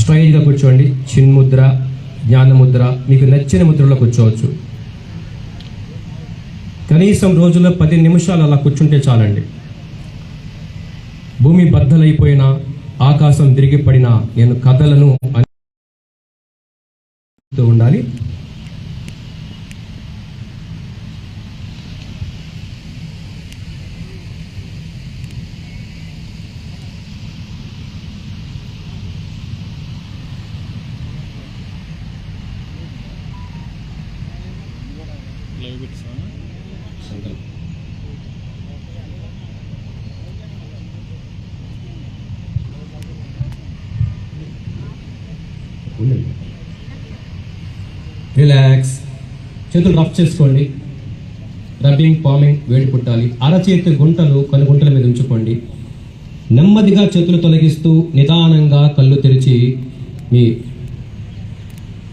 స్ట్రైట్గా కూర్చోండి. చిన్ముద్ర జ్ఞానముద్ర మీకు నచ్చిన ముద్రలో కూర్చోవచ్చు. కనీసం రోజులో పది నిమిషాలు అలా కూర్చుంటే చాలండి. భూమి బద్దలైపోయినా ఆకాశం తిరిగి పడినా నేను కథలను ఉండాలి. ప్రైవేట్ పెట్టా రిలాక్స్ చేతులు రఫ్ చేసుకోండి. రబ్బింగ్ పామింగ్ వేడి పుట్టాలి. అరచేతి గుంటలు కొన్ని గుంటల మీద ఉంచుకోండి. నెమ్మదిగా చేతులు తొలగిస్తూ నిదానంగా కళ్ళు తెరిచి మీ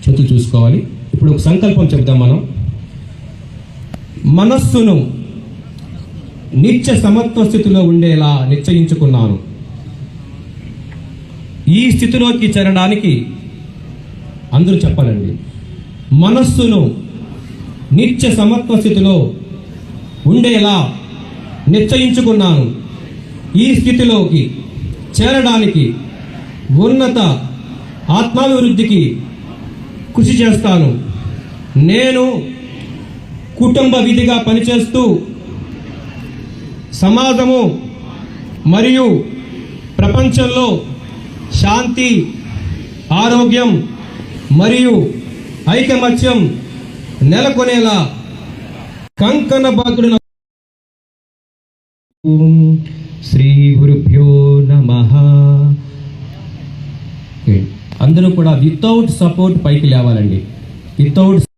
చేతులు చూసుకోవాలి. ఇప్పుడు ఒక సంకల్పం చెప్దాం మనం. మనస్సును నిత్య సమత్వ స్థితిలో ఉండేలా నిశ్చయించుకున్నాను. ఈ స్థితిలోకి చేరడానికి అందరూ చెప్పాలండి. మనస్సును నిత్య సమత్వ స్థితిలో ఉండేలా నిశ్చయించుకున్నాను. ఈ స్థితిలోకి చేరడానికి ఉన్నత ఆత్మాభివృద్ధికి కృషి చేస్తాను. నేను కుటుంబ విధిగా పనిచేస్తూ సమాజము మరియు ప్రపంచంలో శాంతి ఆరోగ్యం మరియు ఐకమత్యం నెలకొనేలా కంకణ బాధుడు ఓం శ్రీ గురుభ్యో నమ. అందరూ కూడా వితౌట్ సపోర్ట్ పైకి లేవాలండి. వితౌట్